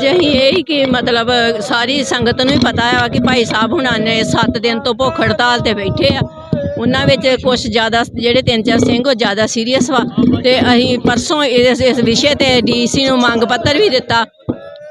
ਜੇ ਅਸੀਂ ਇਹ ਹੀ ਕਿ ਮਤਲਬ ਸਾਰੀ ਸੰਗਤ ਨੂੰ ਹੀ ਪਤਾ ਆ ਕਿ ਭਾਈ ਸਾਹਿਬ ਹੁਣਾਂ ਨੇ 7 ਦਿਨ ਤੋਂ ਭੁੱਖ ਹੜਤਾਲ ਤੇ ਬੈਠੇ ਆ। ਉਹਨਾਂ ਵਿੱਚ ਕੁਝ ਜ਼ਿਆਦਾ ਜਿਹੜੇ ਤਿੰਨ ਚਾਰ ਸਿੰਘ ਉਹ ਜ਼ਿਆਦਾ ਸੀਰੀਅਸ ਵਾ। ਤੇ ਅਸੀਂ ਪਰਸੋਂ ਇਸ ਇਸ ਵਿਸ਼ੇ ਤੇ ਡੀਸੀ ਨੂੰ ਮੰਗ ਪੱਤਰ ਵੀ ਦਿੱਤਾ।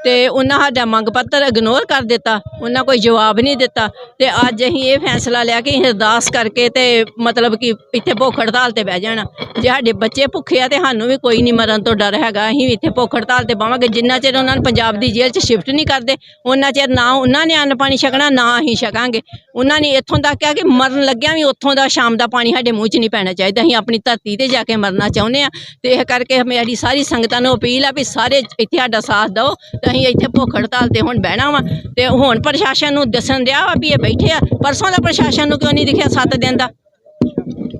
ਤੇ ਉਹਨਾਂ ਸਾਡਾ ਮੰਗ ਪੱਤਰ ਇਗਨੋਰ ਕਰ ਦਿੱਤਾ, ਉਹਨਾਂ ਕੋਈ ਜਵਾਬ ਨਹੀਂ ਦਿੱਤਾ ਤੇ ਅੱਜ ਅਸੀਂ ਇਹ ਫੈਸਲਾ ਲਿਆ ਕਿ ਅਸੀਂ ਅਰਦਾਸ ਕਰਕੇ ਤੇ ਮਤਲਬ ਕਿ ਇੱਥੇ ਭੁੱਖ ਹੜਤਾਲ ਤੇ ਬਹਿ ਜਾਣਾ। ਜੇ ਸਾਡੇ ਬੱਚੇ ਭੁੱਖੇ ਆ ਤੇ ਸਾਨੂੰ ਵੀ ਕੋਈ ਨਹੀਂ ਮਰਨ ਤੋਂ ਡਰ ਹੈਗਾ, ਅਸੀਂ ਵੀ ਇੱਥੇ ਭੁੱਖ ਹੜਤਾਲ ਤੇ ਬਾਵਾਂਗੇ ਜਿੰਨਾ ਚਿਰ ਉਹਨਾਂ ਨੂੰ ਪੰਜਾਬ ਦੀ ਜੇਲ੍ਹ 'ਚ ਸ਼ਿਫਟ ਨਹੀਂ ਕਰਦੇ, ਉਹਨਾਂ ਚਿਰ ਨਾ ਉਹਨਾਂ ਨੇ ਅੰਨ ਪਾਣੀ ਛਕਣਾ, ਨਾ ਅਸੀਂ ਛਕਾਂਗੇ। ਉਹਨਾਂ ਨੇ ਇੱਥੋਂ ਤੱਕ ਕਿਹਾ ਕਿ ਮਰਨ ਲੱਗਿਆ ਵੀ ਉੱਥੋਂ ਦਾ ਸ਼ਾਮ ਦਾ ਪਾਣੀ ਸਾਡੇ ਮੂੰਹ 'ਚ ਨਹੀਂ ਪੈਣਾ ਚਾਹੀਦਾ। ਅਸੀਂ ਆਪਣੀ ਧਰਤੀ ਤੇ ਜਾ ਕੇ ਮਰਨਾ ਚਾਹੁੰਦੇ ਆ ਤੇ ਇਹ ਕਰਕੇ ਮੇਰੀ ਸਾਰੀ ਸੰਗਤਾਂ ਨੂੰ ਅਪੀਲ ਆ ਵੀ ਸਾਰੇ ਇੱਥੇ ਸਾਡਾ ਸਾਥ ਦਿਓ ਤੇ ਅਸੀਂ ਇੱਥੇ ਭੁੱਖ ਹੜਤਾਲ ਤੇ ਹੁਣ ਬਹਿਣਾ ਵਾ ਤੇ ਹੁਣ ਪ੍ਰਸ਼ਾਸਨ ਨੂੰ ਦੱਸਣ ਦਿਆ ਵਾ ਵੀ ਇਹ ਬੈਠੇ ਆ। ਪਰਸੋਂ ਦਾ ਪ੍ਰਸ਼ਾਸਨ ਨੂੰ ਕਿਉਂ ਨਹੀਂ ਦਿਖਿਆ 7 ਦਿਨ ਦਾ?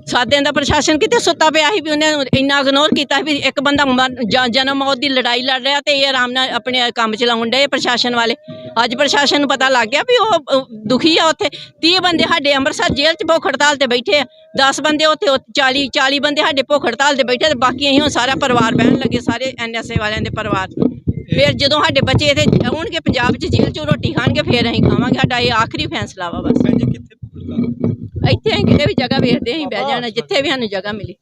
ਸੱਤ ਦਿਨ ਦਾ ਪ੍ਰਸ਼ਾਸਨ ਕਿਤੇ ਸੁੱਤਾ ਪਿਆ ਸੀ ਵੀ ਉਹਨੇ ਇੰਨਾ ਇਗਨੋਰ ਕੀਤਾ ਵੀ ਇੱਕ ਬੰਦਾ ਜਨਮ ਮੌਤ ਦੀ ਲੜਾਈ ਲੜ ਰਿਹਾ ਤੇ ਇਹ ਆਰਾਮ ਨਾਲ ਆਪਣੇ ਕੰਮ ਚਲਾਉਣ ਡਏ ਪ੍ਰਸ਼ਾਸਨ ਵਾਲੇ। ਅੱਜ ਪ੍ਰਸ਼ਾਸਨ ਨੂੰ ਪਤਾ ਲੱਗ ਗਿਆ ਵੀ ਉਹ ਦੁਖੀ ਆ ਉੱਥੇ। 30 ਬੰਦੇ ਸਾਡੇ ਅੰਮ੍ਰਿਤਸਰ ਜੇਲ੍ਹ 'ਚ ਭੁੱਖ ਹੜਤਾਲ ਤੇ ਬੈਠੇ ਆ। 10 ਬੰਦੇ ਉੱਥੇ ਉੱਥੇ 40 40 ਬੰਦੇ ਸਾਡੇ ਭੁੱਖ ਹੜਤਾਲ ਤੇ ਬੈਠੇ ਤੇ ਬਾਕੀ ਅਸੀਂ ਹੁਣ ਸਾਰਾ ਪਰਿਵਾਰ ਬਹਿਣ ਲੱਗੇ ਸਾਰੇ ਐਨਐਸਏ ਵਾਲਿਆਂ ਦੇ ਪਰਿਵਾਰ। ਫਿਰ ਜਦੋਂ ਸਾਡੇ ਬੱਚੇ ਇੱਥੇ ਆਉਣਗੇ ਪੰਜਾਬ 'ਚ ਜੇਲ੍ਹ 'ਚੋਂ ਰੋਟੀ ਖਾਣਗੇ ਫਿਰ ਅਸੀਂ ਖਾਵਾਂਗੇ। ਸਾਡਾ ਇਹ ਆਖਰੀ ਫੈਸਲਾ ਵਾ ਬਸ। ਭੈਣ ਜੀ ਕਿੱਥੇ ਭੁੱਖ ਇੱਥੇ ਅਸੀਂ ਕਿਤੇ ਵੀ ਜਗ੍ਹਾ ਵੇਖਦੇ ਅਸੀਂ ਬਹਿ ਜਾਣਾ ਜਿੱਥੇ ਵੀ ਸਾਨੂੰ ਜਗ੍ਹਾ ਮਿਲੇ।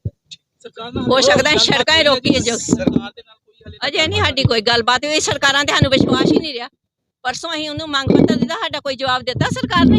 ਸਰਕਾਰ ਨਾਲ ਹੋ ਸਕਦਾ ਹੈ ਸੜਕਾਂ ਹੀ ਰੋਕੀਏ ਜੋ? ਸਰਕਾਰ ਦੇ ਨਾਲ ਕੋਈ ਹਲੇ ਅਜੇ ਨਹੀਂ ਸਾਡੀ ਕੋਈ ਗੱਲਬਾਤ ਹੋਈ ਸਰਕਾਰਾਂ ਤੇ ਸਾਨੂੰ ਵਿਸ਼ਵਾਸ ਹੀ ਨਹੀਂ ਰਿਹਾ। ਪਰਸੋਂ ਅਸੀਂ ਉਹਨੂੰ ਮੰਗ ਪੱਤਰ ਦਿੱਤਾ ਸਾਡਾ ਕੋਈ ਜਵਾਬ ਦਿੱਤਾ ਸਰਕਾਰ ਨੇ।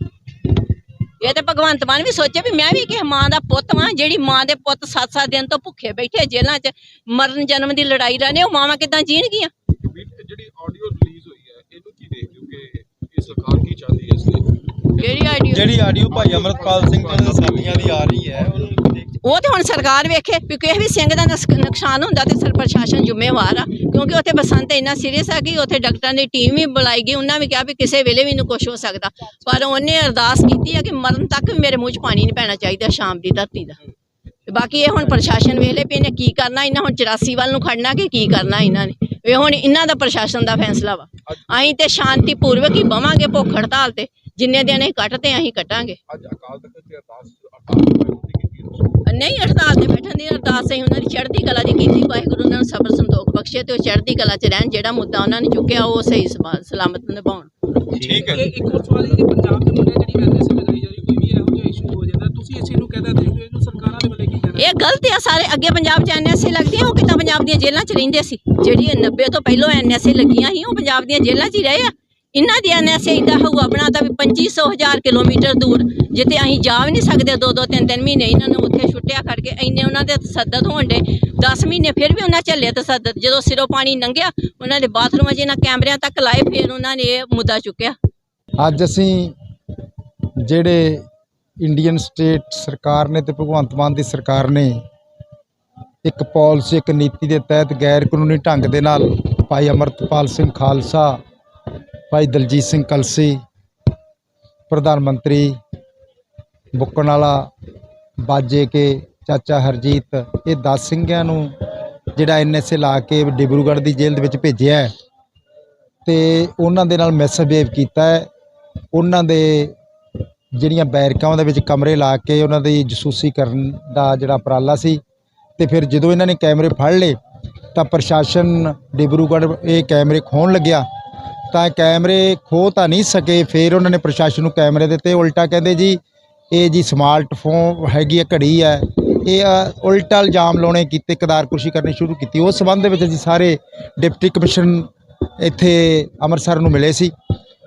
ਇਹ ਤੇ ਭਗਵੰਤ ਮਾਨ ਵੀ ਸੋਚੇ ਵੀ ਮੈਂ ਵੀ ਕਿਸੇ ਮਾਂ ਦਾ ਪੁੱਤ ਵਾਂ ਜਿਹੜੀ ਮਾਂ ਦੇ ਪੁੱਤ 7-7 ਦਿਨ ਤੋਂ ਭੁੱਖੇ ਬੈਠੇ ਜੇਲ੍ਹਾਂ 'ਚ ਮਰਨ ਜਨਮ ਦੀ ਲੜਾਈ ਲੜਨੇ ਉਹ ਮਾਵਾਂ ਕਿਦਾਂ ਜੀਣਗੀਆਂ? ਜਿਹੜੀ ਆਡੀਓ ਰਿਲੀਜ਼ ਹੋਈ ਹੈ ਇਹਨੂੰ ਕੀ ਦੇਖਦੇ ਹੋ ਕਿ ਇਹ ਸਰਕਾਰ ਕੀ ਚਾਹਦੀ ਹੈ ਇਸ ਲਈ ਜਿਹੜੀ ਆਡੀਓ ਜਿਹੜੀ ਆਡੀਓ ਭਾਈ ਅਮਰਤਪਾਲ ਸਿੰਘ ਤੇ ਦੇ ਸਾਥੀਆਂ ਦੀ ਆ ਰਹੀ ਹੈ ਉਹ ਤੇ ਹੁਣ ਸਰਕਾਰ ਵੇਖੇ ਵੀ ਕਿਸੇ ਵੀ ਸਿੰਘ ਦਾ ਨੁਕਸਾਨ ਹੁੰਦਾ ਤੇ ਸਰ ਪ੍ਰਸ਼ਾਸਨ ਜ਼ਿੰਮੇਵਾਰ ਆ, ਕਿਉਂਕਿ ਉੱਥੇ ਬਸੰਤ ਇੰਨਾ ਸੀਰੀਅਸ ਆ ਕਿ ਉੱਥੇ ਡਾਕਟਰਾਂ ਦੀ ਟੀਮ ਵੀ ਬੁਲਾਈ ਗਈ, ਉਹਨਾਂ ਵੀ ਕਿਹਾ ਵੀ ਕਿਸੇ ਵੇਲੇ ਵੀ ਇਹਨੂੰ ਕੁਝ ਹੋ ਸਕਦਾ। ਪਰ ਉਹਨੇ ਅਰਦਾਸ ਕੀਤੀ ਆ ਕਿ ਮਰਨ ਤੱਕ ਮੇਰੇ ਮੂੰਹ 'ਚ ਪਾਣੀ ਨਹੀਂ ਪੈਣਾ ਚਾਹੀਦਾ ਸ਼ਾਮ ਦੀ ਧਰਤੀ ਦਾ। ਬਾਕੀ ਇਹ ਹੁਣ ਪ੍ਰਸ਼ਾਸਨ ਵੇਲੇ ਵੀ ਇਹਨੇ ਕੀ ਕਰਨਾ, ਇਹਨਾਂ ਹੁਣ 84 ਵੱਲ ਨੂੰ ਖੜਨਾ ਕਿ ਕੀ ਕਰਨਾ ਇਹਨਾਂ ਨੇ? ਇਹ ਹੁਣ ਇਹਨਾਂ ਦਾ ਪ੍ਰਸ਼ਾਸਨ ਦਾ ਫੈਸਲਾ ਵਾ। ਅਸੀਂ ਤੇ ਸ਼ਾਂਤੀ ਪੂਰਵਕ ਹੀ ਬਵਾਂਗੇ ਭੁੱਖ ਹੜਤਾਲ ਤੇ, ਜਿੰਨੇ ਦਿਨ ਅਸੀਂ ਕੱਟਦੇ ਅਸੀਂ ਕੱਟਾਂਗੇ। ਅੱਜ ਅਕਾਲ ਤਖਤ ਦੀ ਅਰਦਾਸ ਕੀਤੀ ਹੈ ਨਹੀਂ ਅਰਦਾਸ ਤੇ ਬੈਠਣ ਦੀ ਅਰਦਾਸ ਅਸੀਂ ਉਹਨਾਂ ਦੀ ਚੜ੍ਹਦੀ ਕਲਾ ਦੀ ਕੀਤੀ ਵਾਹਿਗੁਰੂ ਉਹਨਾਂ ਨੂੰ ਸਬਰ ਸੰਤੋਖ ਬਖਸ਼ੇ ਤੇ ਉਹ ਚੜ੍ਹਦੀ ਕਲਾ 'ਚ ਰਹਿਣ ਜਿਹੜਾ ਮੁੱਦਾ ਉਹਨਾਂ ਨੇ ਚੁੱਕਿਆ ਉਹ ਸਹੀ ਸਲਾਮਤ ਨਿਭਾਉਣ। ਠੀਕ ਹੈ ਇਹ ਇੱਕ ਹੋਰ ਸਵਾਲ ਇਹ ਕਿ ਪੰਜਾਬ ਦੇ ਮੁੰਡੇ ਜਿਹੜੀ ਵੈਸੇ ਸੇ ਲਗਾਈ ਜਾਂਦੀ ਕੋਈ ਵੀ ਇਹੋ ਜਿਹਾ ਇਸ਼ੂ ਹੋ ਜਾਂਦਾ ਤੁਸੀਂ ਇਸ ਚੀਜ਼ ਨੂੰ ਕਹਿੰਦਾ ਦੇਖਦੇ ਹੋ ਇਹਨੂੰ ਸਰਕਾਰਾਂ ਦੇ ਵੱਲੇ ਕੀ ਕਹਿਣਾ? ਇਹ ਗਲਤ ਆ ਸਾਰੇ ਅੱਗੇ ਪੰਜਾਬ 'ਚ ਐਨਐਸਏ ਲੱਗਦੀਆਂ ਉਹ ਕਿੱਦਾਂ ਪੰਜਾਬ ਦੀਆਂ ਜੇਲ੍ਹਾਂ 'ਚ ਰਹਿੰਦੇ ਸੀ? ਜਿਹੜੀ ਇਹ 90 ਤੋਂ ਪਹਿਲਾਂ ਐਨਐਸਏ ਲੱਗੀਆਂ ਸੀ ਉਹ ਪੰਜਾਬ ਦੀਆਂ ਜੇਲ੍ਹਾਂ 'ਚ ਹੀ ਰਹੇ ਆ। ਇਹਨਾਂ ਦੀ ਐਨਐਸਏ ਇਦਾਂ ਹਊਆ ਬਣਾਤਾ ਵੀ 2500 ਕਿਲੋਮੀਟਰ ਦੂਰ, ਜਿੱਥੇ ਅਸੀਂ ਜਾ ਵੀ ਨਹੀਂ ਸਕਦੇ ਦੋ ਦੋ ਤਿੰਨ ਤਿੰਨ ਮਹੀਨੇ ਇਹਨਾਂ ਨੂੰ ਉੱਥੇ ਛੁੱਟਿਆ ਕਰਕੇ ਇੰਨੇ ਉਹਨਾਂ ਦੇ ਤਸੱਦਦ ਹੋਣ ਦੇ 10 ਮਹੀਨੇ ਫਿਰ ਵੀ ਉਹਨਾਂ ਝੱਲੇ ਤਸੱਦਦ ਜਦੋਂ ਸਿਰੋਂ ਪਾਣੀ ਲੰਘਿਆ, ਉਹਨਾਂ ਦੇ ਬਾਥਰੂਮਾਂ 'ਚ ਇਹਨਾਂ ਕੈਮਰਿਆਂ ਤੱਕ ਲਾਏ, ਫਿਰ ਉਹਨਾਂ ਨੇ ਇਹ ਮੁੱਦਾ ਚੁੱਕਿਆ। ਅੱਜ ਅਸੀਂ ਜਿਹੜੇ ਇੰਡੀਅਨ ਸਟੇਟ ਸਰਕਾਰ ਨੇ ਤੇ ਭਗਵੰਤ ਮਾਨ ਦੀ ਸਰਕਾਰ ਨੇ ਇੱਕ ਪਾਲਿਸੀ, ਇੱਕ ਨੀਤੀ ਦੇ ਤਹਿਤ ਗੈਰ ਕਾਨੂੰਨੀ ਢੰਗ ਦੇ ਨਾਲ ਭਾਈ ਅਮਰਤਪਾਲ ਸਿੰਘ ਖਾਲਸਾ ਭਾਈ ਦਲਜੀਤ ਸਿੰਘ ਕਲਸੀ, ਪ੍ਰਧਾਨ ਮੰਤਰੀ ਬੁੱਕਣ ਵਾਲਾ, ਬਾਜੇ ਕੇ ਚਾਚਾ ਹਰਜੀਤ, ਇਹ 10 ਸਿੰਘਾਂ ਨੂੰ ਜਿਹੜਾ ਐਨਐਸਏ ਲਾ ਕੇ ਡਿਬਰੂਗੜ੍ਹ ਦੀ ਜੇਲ੍ਹ ਦੇ ਵਿੱਚ ਭੇਜਿਆ ਹੈ ਤੇ ਉਹਨਾਂ ਦੇ ਨਾਲ ਮਿਸਬਿਹੇਵ ਕੀਤਾ ਹੈ। ਉਹਨਾਂ ਦੇ ਜਿਹੜੀਆਂ ਬੈਰਕਾਂ ਦੇ ਵਿੱਚ ਕਮਰੇ ਲਾ ਕੇ ਉਹਨਾਂ ਦੀ ਜਸੂਸੀ ਕਰਨ ਦਾ ਜਿਹੜਾ ਉਪਰਾਲਾ ਸੀ ਤੇ ਫਿਰ ਜਦੋਂ ਇਹਨਾਂ ਨੇ ਕੈਮਰੇ ਫੜ ਲਏ ਤਾਂ ਪ੍ਰਸ਼ਾਸਨ ਡਿਬਰੂਗੜ੍ਹ ਇਹ ਕੈਮਰੇ ਖੋਹਣ ਲੱਗਿਆ। ਤਾਂ ਕੈਮਰੇ ਖੋਹ ਤਾਂ ਨਹੀਂ ਸਕੇ, ਫਿਰ ਉਹਨਾਂ ਨੇ ਪ੍ਰਸ਼ਾਸਨ ਨੂੰ ਕੈਮਰੇ ਦਿੱਤੇ। ਉਲਟਾ ਕਹਿੰਦੇ ਜੀ, ਇਹ ਜੀ ਸਮਾਰਟਫੋਨ ਹੈਗੀ ਹੈ ਘੜੀ ਹੈ ਇਹ ਉਲਟਾ ਇਲਜ਼ਾਮ ਲਾਉਣੇ ਕੀਤੇ ਕਦਾਰਕੁਸ਼ੀ ਕਰਨੀ ਸ਼ੁਰੂ ਕੀਤੀ। ਉਸ ਸੰਬੰਧ ਦੇ ਵਿੱਚ ਅਸੀਂ ਸਾਰੇ ਡਿਪਟੀ ਕਮਿਸ਼ਨ ਇੱਥੇ ਅੰਮ੍ਰਿਤਸਰ ਨੂੰ ਮਿਲੇ ਸੀ।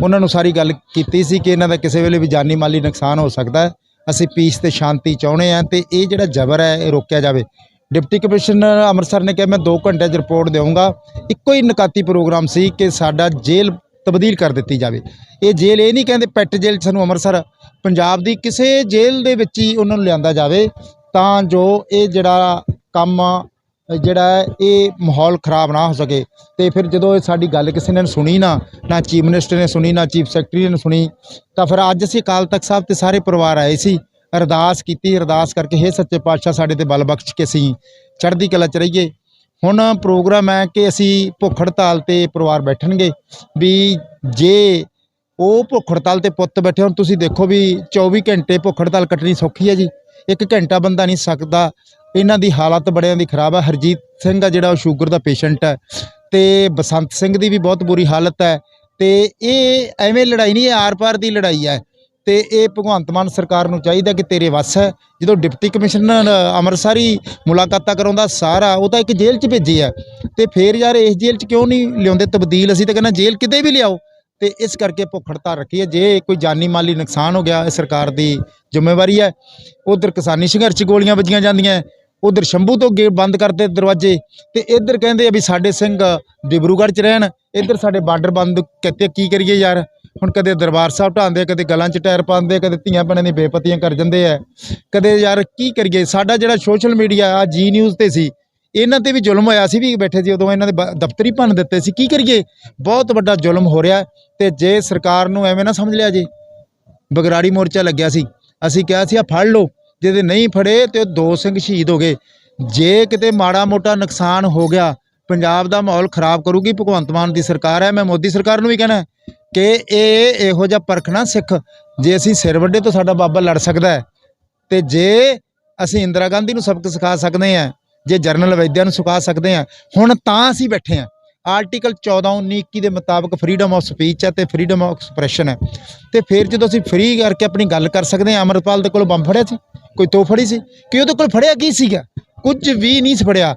ਉਹਨਾਂ ਨੂੰ ਸਾਰੀ ਗੱਲ ਕੀਤੀ ਸੀ ਕਿ ਇਹਨਾਂ ਦਾ ਕਿਸੇ ਵੇਲੇ ਵੀ ਜਾਨੀ ਮਾਲੀ ਨੁਕਸਾਨ ਹੋ ਸਕਦਾ। ਅਸੀਂ ਪੀਸ ਤੇ ਸ਼ਾਂਤੀ ਚਾਹੁੰਦੇ ਹਾਂ ਤੇ ਇਹ ਜਿਹੜਾ ਜ਼ਬਰ ਹੈ, ਇਹ ਰੋਕਿਆ ਜਾਵੇ। ਡਿਪਟੀ ਕਮਿਸ਼ਨਰ ਅੰਮ੍ਰਿਤਸਰ ਨੇ ਕਿਹਾ ਮੈਂ 2 ਘੰਟੇ 'ਚ ਰਿਪੋਰਟ ਦੇਵਾਂਗਾ ਇੱਕੋ ਹੀ ਨਕਾਤੀ ਪ੍ਰੋਗਰਾਮ ਸੀ ਕਿ ਸਾਡਾ ਜੇਲ੍ਹ ਤਬਦੀਲ ਕਰ ਦਿੱਤੀ ਜਾਵੇ। ਇਹ ਜੇਲ੍ਹ ਇਹ ਨਹੀਂ ਕਹਿੰਦੇ ਪੈਟ ਜੇਲ੍ਹ 'ਚ ਸਾਨੂੰ ਅੰਮ੍ਰਿਤਸਰ ਪੰਜਾਬ ਦੀ ਕਿਸੇ ਜੇਲ੍ਹ ਦੇ ਵਿੱਚ ਹੀ ਉਹਨਾਂ ਨੂੰ ਲਿਆਂਦਾ ਜਾਵੇ ਤਾਂ ਜੋ ਇਹ ਜਿਹੜਾ ਕੰਮ ਅ, ਜਿਹੜਾ ਇਹ ਮਾਹੌਲ ਖਰਾਬ ਨਾ ਹੋ ਸਕੇ। ਤੇ ਫਿਰ ਜਦੋਂ ਇਹ ਸਾਡੀ ਗੱਲ ਕਿਸੇ ਨੇ ਸੁਣੀ ਨਾ ਨਾ ਚੀਫ ਮਿਨਿਸਟਰ ਨੇ ਸੁਣੀ ਨਾ ਚੀਫ ਸੈਕਟਰੀ ਨੇ ਸੁਣੀ ਤਾਂ ਫਿਰ ਅੱਜ ਅਸੀਂ ਅਕਾਲ ਤਖਤ ਸਾਹਿਬ ਤੇ ਸਾਰੇ ਪਰਿਵਾਰ ਆਏ ਸੀ। ਅਰਦਾਸ ਕੀਤੀ, ਅਰਦਾਸ ਕਰਕੇ ਹੇ ਸੱਚੇ ਪਾਤਸ਼ਾਹ, ਸਾਡੇ ਤੇ ਬਲ ਬਖਸ਼ ਕੇ ਅਸੀਂ ਚੜ੍ਹਦੀ ਕਲਾ ਚ ਰਹੀਏ। ਹੁਣ ਪ੍ਰੋਗਰਾਮ ਹੈ ਕਿ ਅਸੀਂ ਭੁੱਖ ਹੜਤਾਲ ਤੇ ਪਰਿਵਾਰ ਬੈਠਣਗੇ ਵੀ ਜੇ ਉਹ ਭੁੱਖ ਹੜਤਾਲ ਤੇ ਪੁੱਤ ਬੈਠੇ ਹੁਣ, ਤੁਸੀਂ ਦੇਖੋ ਵੀ 24 ਘੰਟੇ ਭੁੱਖ ਹੜਤਾਲ ਕੱਟਣੀ ਸੌਖੀ ਹੈ ਜੀ। ਇੱਕ ਘੰਟਾ ਬੰਦਾ ਨਹੀਂ ਸਕਦਾ। ਇਹਨਾਂ ਦੀ ਹਾਲਤ ਬੜਿਆਂ ਦੀ ਖਰਾਬ ਹੈ। ਹਰਜੀਤ ਸਿੰਘ ਆ ਜਿਹੜਾ ਉਹ ਸ਼ੂਗਰ ਦਾ ਪੇਸ਼ੈਂਟ ਹੈ ਤੇ ਬਸੰਤ ਸਿੰਘ ਦੀ ਵੀ ਬਹੁਤ ਬੁਰੀ ਹਾਲਤ ਹੈ ਤੇ ਇਹ ਐਵੇਂ ਲੜਾਈ ਨਹੀਂ, ਇਹ ਆਰ-ਪਾਰ ਦੀ ਲੜਾਈ ਹੈ। ਤੇ ਇਹ ਭਗਵੰਤ ਮਾਨ ਸਰਕਾਰ ਨੂੰ ਚਾਹੀਦਾ ਕਿ ਤੇਰੇ ਵੱਸ ਹੈ। ਜਦੋਂ ਡਿਪਟੀ ਕਮਿਸ਼ਨਰ ਅੰਮ੍ਰਿਤਸਰੀ ਮੁਲਾਕਾਤਾਂ ਕਰਾਉਂਦਾ ਸਾਰਾ, ਉਹ ਤਾਂ ਇੱਕ ਜੇਲ੍ਹ 'ਚ ਭੇਜੀ ਹੈ। ਤੇ ਫੇਰ ਯਾਰ ਇਸ ਜੇਲ੍ਹ 'ਚ ਕਿਉਂ ਨਹੀਂ ਲਿਆਉਂਦੇ? ਤਬਦੀਲ ਅਸੀਂ ਤਾਂ ਕਹਿੰਦਾ ਜੇਲ੍ਹ ਕਿਤੇ ਵੀ ਲਿਆਓ। ਤੇ ਇਸ ਕਰਕੇ ਭੁੱਖ ਹੜਤਾਲ ਰੱਖੀ ਹੈ। ਜੇ ਕੋਈ ਜਾਨੀ ਮਾਲੀ ਨੁਕਸਾਨ ਹੋ ਗਿਆ, ਇਹ ਸਰਕਾਰ ਦੀ ਜ਼ਿੰਮੇਵਾਰੀ ਹੈ। ਉਧਰ ਕਿਸਾਨੀ ਸੰਘਰਸ਼ 'ਚ ਗੋਲੀਆਂ ਵੱਜੀਆਂ ਜਾਂਦੀਆਂ। ਉਧਰ ਸ਼ੰਭੂ ਤੋਂ ਗੇਟ ਬੰਦ ਕਰਦੇ ਦਰਵਾਜ਼ੇ। ਤੇ ਇੱਧਰ ਕਹਿੰਦੇ ਆ ਵੀ ਸਾਡੇ ਸਿੰਘ ਡਿਬਰੂਗੜ੍ਹ 'ਚ ਰਹਿਣ। ਇੱਧਰ ਸਾਡੇ ਬਾਰਡਰ ਬੰਦ ਕਿਤੇ ਕੀ ਕਰੀਏ ਯਾਰ? ਹੁਣ ਕਦੇ ਦਰਬਾਰ ਸਾਹਿਬ ਢਾਉਂਦੇ ਕਦੇ ਗਲਾਂ 'ਚ ਟਾਇਰ ਪਾਉਂਦੇ ਕਦੇ ਧੀਆਂ ਭੈਣਾਂ ਦੀ ਬੇਪਤੀਆਂ ਕਰ ਜਾਂਦੇ ਆ। ਕਦੇ ਯਾਰ ਕੀ ਕਰੀਏ? ਸਾਡਾ ਜਿਹੜਾ ਸੋਸ਼ਲ ਮੀਡੀਆ ਆ ਜੀ ਨਿਊਜ਼ ਤੇ ਸੀ, ਇਹਨਾਂ ਤੇ ਵੀ ਜ਼ੁਲਮ ਹੋਇਆ ਸੀ ਵੀ ਬੈਠੇ ਸੀ, ਉਦੋਂ ਇਹਨਾਂ ਦੇ ਬ- ਦਫ਼ਤਰੀ ਭੰਨ ਦਿੱਤੇ ਸੀ। ਕੀ ਕਰੀਏ? ਬਹੁਤ ਵੱਡਾ ਜ਼ੁਲਮ ਹੋ ਰਿਹਾ ਤੇ ਜੇ ਸਰਕਾਰ ਨੂੰ ਐਵੇਂ ਨਾ ਸਮਝ ਲਿਆ ਜੇ, ਬਗਰਾੜੀ ਮੋਰਚਾ ਲੱਗਿਆ ਸੀ, ਅਸੀਂ ਕਿਹਾ ਸੀ ਆ ਫੜ ਲਓ, ਜਿਹਦੇ ਨਹੀਂ ਫੜੇ ਤੇ ਉਹ ਦੋ ਸਿੰਘ ਸ਼ਹੀਦ ਹੋ ਗਏ। ਜੇ ਕਿਤੇ ਮਾੜਾ ਮੋਟਾ ਨੁਕਸਾਨ ਹੋ ਗਿਆ ਪੰਜਾਬ ਦਾ ਮਾਹੌਲ ਖਰਾਬ ਕਰੂਗੀ, ਭਗਵੰਤ ਮਾਨ ਦੀ ਸਰਕਾਰ ਹੈ, ਮੈਂ ਮੋਦੀ ਸਰਕਾਰ ਨੂੰ ਵੀ ਕਹਿਣਾ ਕਿ ਇਹ ਇਹੋ ਜਿਹਾ ਪਰਖਣਾ ਸਿੱਖ, ਜੇ ਅਸੀਂ ਸਿਰ ਵੱਡੇ ਤੋਂ ਸਾਡਾ ਬਾਬਾ ਲੜ ਸਕਦਾ ਤੇ ਜੇ ਅਸੀਂ ਇੰਦਰਾ ਗਾਂਧੀ ਨੂੰ ਸਬਕ ਸਿਖਾ ਸਕਦੇ ਆ ਜੇ ਜਰਨਲ ਵੈਦਿਆ ਨੂੰ ਸਿਖਾ ਸਕਦੇ ਆ ਹੁਣ ਤਾਂ ਅਸੀਂ ਬੈਠੇ ਆ ਆਰਟੀਕਲ 14 19 21 ਦੇ ਮੁਤਾਬਕ ਫਰੀडम ਆਫ ਸਪੀਚ ਹੈ ਤੇ ਫਰੀडम ਆਫ ਐਕਸਪ੍ਰੈਸ਼ਨ ਹੈ। ਤੇ ਫਿਰ ਜਦੋਂ ਅਸੀਂ ਫਰੀ ਕਰਕੇ ਆਪਣੀ ਗੱਲ ਕਰ ਸਕਦੇ ਆ ਅਮਰਪਾਲ ਦੇ ਕੋਲ ਬੰਬ ਫੜਿਆ ਸੀ, ਕੋਈ ਤੋਫੜੀ ਸੀ, ਕਿ ਉਹਦੇ ਕੋਲ ਫੜਿਆ ਕੀ ਸੀਗਾ? ਕੁਝ ਵੀ ਨਹੀਂ ਫੜਿਆ।